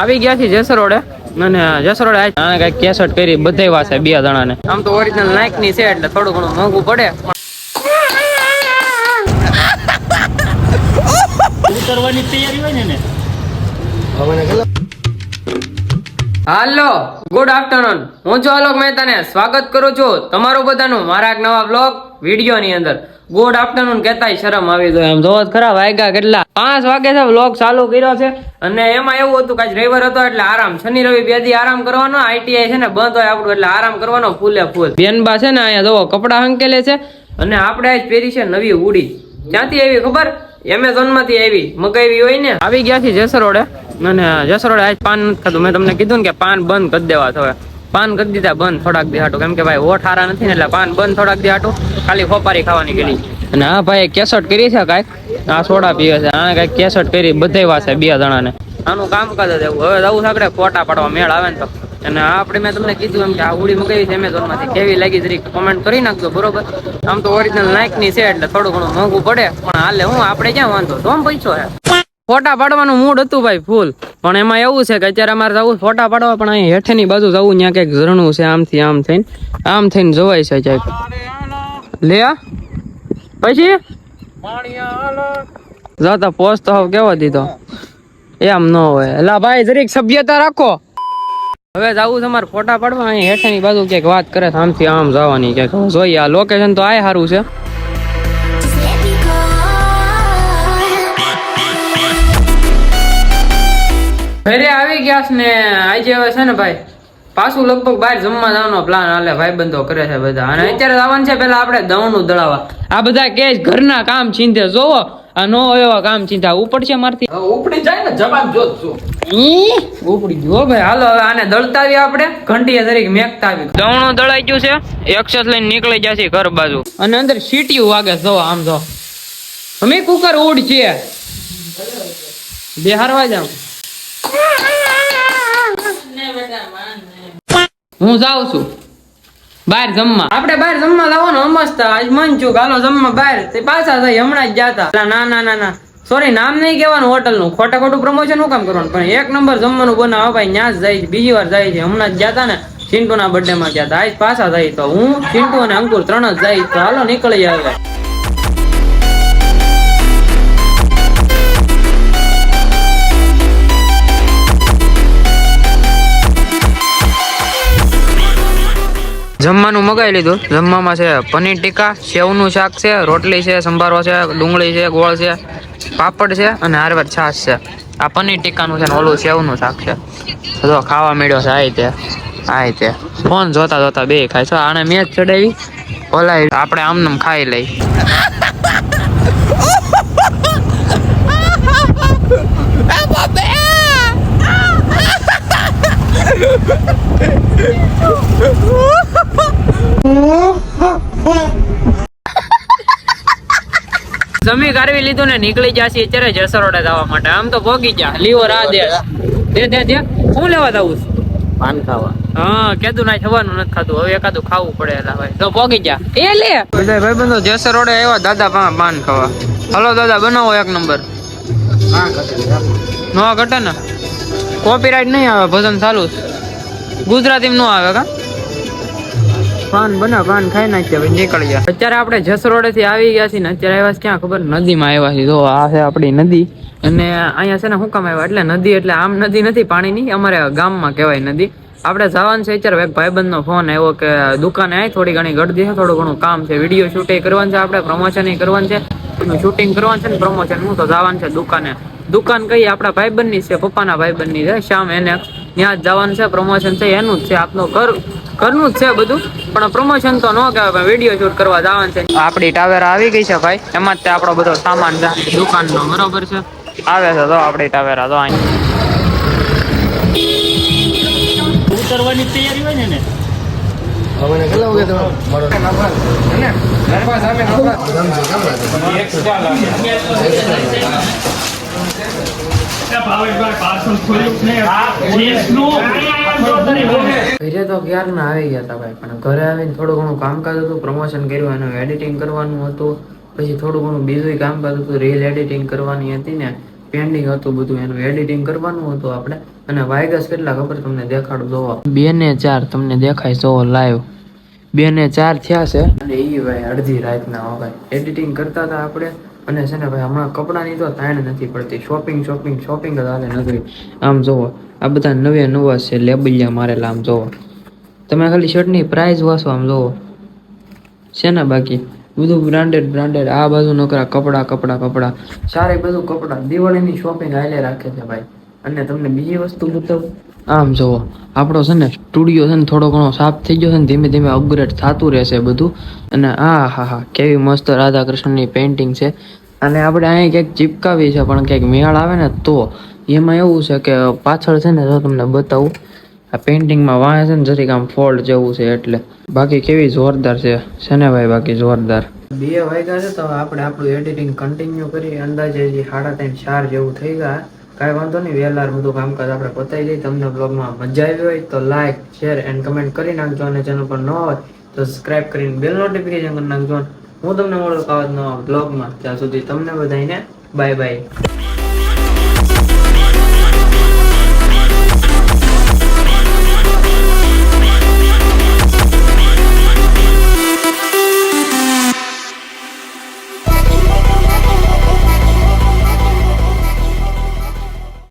આવી ગયા છે જેસરોડે. અને જેસરોડે આને કઈ કેસેટ કરી બધા વાસે બે જણાને. આમ તો ઓરિજિનલ નાઇકની છે એટલે થોડું ઘણું મોંઘું પડે. ઉતરવાની તૈયારી હોય ને ને હાલો ગુડ આફ્ટરનૂન હું છું આલોક મહેતાને. સ્વાગત કરું છું તમારું બધાનું મારા એક નવા બ્લોગ વીડિયો ની અંદર. ગુડ આફ્ટરનૂન કહેતા શરમ આવી ગયો આમ જોવો ખરા, વાગ્યા કેટલા? પાંચ વાગે છે બ્લોગ ચાલુ કર્યો છે. અને એમાં એવું હતું કે રવિવાર હતો, એટલે આરામ. શનિ, રવિ બે દી આરામ કરવાનો આઈટીઆઈ છે ને બંધ હોય આપણું, એટલે આરામ કરવાનો ફૂલે ફૂલ. બેનબા છે ને અહીંયા જોવો, કપડા હંકેલે છે. અને આપણે આજ પહેરી છે નવી ઉડી. ક્યાંથી આવી ખબર? એમેઝોનમાંથી આવી. મગાવી હોય ને. આવી ગયા છે જેસરોડે. અને જેસરોડે આજ પાન નથી ખાધું મેં તમને કીધું ને કે પાન બંધ કરી દેવા હવે. પાન કરી દીધા, બંધ થોડાક દી હાટો. કેમ કે ભાઈ ઓઠ હારા નથી ને એટલે પાન બંધ થોડાક દી હાટો. ખાલી ફોપારી ખાવાની ગયેલી અને હા ભાઈ કેસટ કરી છે કાંઈક? આ સોડા પીવે છે. આને કાંઈક કેસટ કરી બધા વાસે બે જણાને. આનું કામકાજ જ એવું હવે જવું સાંકડે ફોટા પાડવા. મેળ આવે ને તો. અને આપણે મેં તમને કીધું એમ કે આ ઉડી મગાવી છે એમેઝોનમાંથી કેવી લાગી જરી કોમેન્ટ કરી નાખજો, બરોબર? આમ તો ઓરિજિનલ નાઇકની છે એટલે થોડું ઘણું મોંઘું પડે. પણ હાલે હું, આપણે ક્યાં વાંધો? તો પૈસો હે. ફોટા પાડવાનું મૂડ હતું ભાઈ, ફૂલ. પણ એમાં એવું છે કે અત્યારે અમારે જવું ફોટા પાડવા, પણ અહીં હેઠેની બાજુ જવું, ત્યાં ક્યાંક ઝરણું છે આમથી આમ થઈને આમ થઈને જોવાય છે ક્યાંક. લે આ. પછી? જાતા પોસ્ટ તો કેવો દીધો. એમ ન હોય. એટલે ભાઈ, જરીક સભ્યતા રાખો. હવે જવું છે મારે ફોટા પાડવા, અહીં હેઠેની બાજુ ક્યાંક વાત કરે આમથી આમ જવાની ક્યાંક. જોઈએ, આ લોકેશન તો આય સારું છે. ઘરે આવી ગયા છે ને આજે હવે છે ને ભાઈ પાછું લગભગ બહાર જમવા જવાનો પ્લાન હાલે ભાઈ બંધો કરે છે બધા. અને અત્યારે આવવાનું છે પેલા આપણે દવનું દળાવા આ બધા કે ઘરના કામ ચિંતે જોવો. આ નો એવા કામ ચિંતા ઉપડશે મારથી. ઉપડી જાય ને જવાબ જોત છું. ઉપડી ગયો ભાઈ. હાલો હવે આને દળતાવી આપણે. ઘંટીએ તરીકે મેકતા આવી દવણું દળાઈ ગયું છે. એક્સેસ લઈને નીકળી જશે ઘર બાજુ. અને અંદર સીટીયું વાગે જો આમ જો. અમે કુકર ઉડ છે બિહારવા જાઉં. હું જાઉં છું. બહાર જમવા. આપણે બહાર જમવા લાવવાનો મસ્ત. આજ મન છું ગાલો જમવા બહાર. તે પાછા થઈ હમણાં જ જાતા ના ના ના ના. સોરી નામ નહીં કહેવાનું હોટલનું ખોટા ખોટું પ્રમોશન હું કામ કરવાનું? પણ એક નંબર જમવાનું બનાવો ભાઈ ત્યાં જ જાય બીજી વાર જાય છે. હમણાં જ જાતા ને ચિંટુ ના બર્થડે માં ગયા હતા. આજ પાછા જાય તો હું, ચિંટુ અને અંકુર ત્રણ જ જાય તો હાલો નીકળી આવે જમવાનું મગાવી લીધું જમવામાં છે પનીર ટીકા સેવનું શાક છે રોટલી છે સંભારો છે ડુંગળી છે ગોળ છે પાપડ છે અને હારવાર છાશ છે આ પનીર ટીકાનું છે ને ઓલું સેવનું શાક છે જો ખાવા મળ્યો છે આ રીતે આ રીતે ફોન જોતા જોતા બે ખાય છો આને જ ચડાવી ઓલા આપણે આમનામ ખાઈ લઈ જમી કારવી લીધું ને નીકળી જશે અત્યારે જસરોડે જવા માટે. આમ તો ભોગી જા લીવો રા દે. દે દે દે. શું લેવા જવું છું? પાન ખાવા. હા કેદું ના થવાનું નથી ખાતું હવે એકાદું ખાવું પડે એલા ભાઈ. તો ભોગી જા એ લે. બધા ભાઈબંધો જેસર જસરોડે આવ્યા દાદા પા પાન ખાવા. હલો દાદા બનાવો એક નંબર. નો ઘટે ને? કોપીરાઇટ નહીં આવે ભજન ચાલુ છે. ગુજરાતી નો આવે કા? પાન બના પાન ખાઈ નાખ્યા ભાઈ, નીકળી ગયા. અત્યારે આપણે જસરોડે થી આવી ગયા છીએ ને અત્યારે આવ્યા ક્યાં ખબર? નદીમાં આવ્યા છીએ. જો, આ છે આપણી નદી. અને અહીંયા છે ને શું કામ આવ્યા? એટલે નદી, એટલે આમ નદી નથી, પાણીની. અમારે ગામમાં કહેવાય નદી. આપણે જવાનું છે અત્યારે એક ભાઈબંધનો ફોન આવ્યો કે દુકાને આવી થોડી ઘણી ગળદી છે, થોડું ઘણું કામ છે. વીડિયો શૂટિંગ કરવાનું છે આપણે પ્રમોશન કરવાનું છે. શૂટિંગ કરવાનું છે ને પ્રમોશન હું તો જવાનું છે દુકાને. દુકાન કઈ આપણા ભાઈબંધની છે, પપ્પાના ભાઈબંધની છે, શ્યામ એને ત્યાં જવાનું છે પ્રમોશન છે, એનું જ છે, આપનું ઘર. ઘરનું જ છે બધું પણ પ્રમોશન તો ન કહેવાય વીડિયો શૂટ કરવા જવાનું છે. આપણી ટાવેરા આવી ગઈ છે ભાઈ એમાં જ તે આપણો બધો સામાન છે. દુકાનનો બરોબર છે? આવે છે તો આપણી ટાવેરા તો અહીં. ઉતરવાની તૈયારી હોય ને ને ઘરે તો ક્યારના આવી ગયા હતા ભાઈ, પણ ઘરે આવીને થોડું ઘણું કામકાજ હતું પ્રમોશન કર્યું, એનું એડિટિંગ કરવાનું હતું, પછી થોડું ઘણું બીજું કામકાજ હતું રીલ એડિટિંગ કરવાની હતી ને પેન્ડિંગ હતું બધું, એનું એડિટિંગ કરવાનું હતું આપણે, અને વાયગસ કેટલા ખબર તમને દેખાડું બે ને ચાર, તમને દેખાય જોવો લાઈવ બે ને ચાર થયા છે. અને એ ભાઈ અડધી રાતના વગાય એડિટિંગ કરતા હતા આપણે અને છે ને ભાઈ, હમણાં કપડાની તો તાણ નથી પડતી. શોપિંગ શોપિંગ શોપિંગ જ હાલે નથી આમ જોવો, આ બધા નવે નવા છે, લેબલિયા મારેલા, આમ જોવો. તમે ખાલી શર્ટની પ્રાઇસ વાંચો આમ જોવો. છે ને બાકી? બધું બ્રાન્ડેડ બ્રાન્ડેડ આ બાજુ નકરા કપડાં કપડાં કપડાં. સારી બધું કપડાં. દિવાળીની શોપિંગ હાલે રાખે છે ભાઈ. અને તમને બીજી વસ્તુ બતાવું? આમ જુઓ, આપણો છે ને સ્ટુડિયો છે ને થોડો ઘણો સાફ થઈ ગયો છે ને ધીમે ધીમે અપગ્રેડ થતું રહેશે બધું. અને આ, હા હા, કેવી મસ્ત રાધા કૃષ્ણની પેઇન્ટિંગ છે. અને આપણે અહીંયા ક્યાંક ચીપકાવી છે પણ ક્યાંક મેળ આવે ને તો એમાં એવું છે કે પાછળ છે ને જો તમને બતાવું, આ પેઇન્ટિંગમાં વાંહે છે ને જરીક આમ ફોલ્ટ જેવું છે એટલે. બાકી કેવી જોરદાર છે છે ને ભાઈ બાકી જોરદાર? બે વાગ્યા છે તો આપણે આપણું એડિટિંગ કન્ટિન્યુ કરી, અંદાજે સાડા ત્રણ, ચાર જેવું થઈ ગયા. કાંઈ વાંધો નહીં વહેલા બધું કામકાજ આપણે પતાવી દઈએ. તમને બ્લોગમાં મજા આવી હોય તો લાઈક શેર એન્ડ કમેન્ટ કરી નાખજો. અને ચેનલ પર ન હોય તો સબસ્ક્રાઇબ કરીને બેલ નોટિફિકેશન કરી નાખજો. હું તમને મળું આવા નવા બ્લોગમાં. ત્યાં સુધી તમને બધાને બાય બાય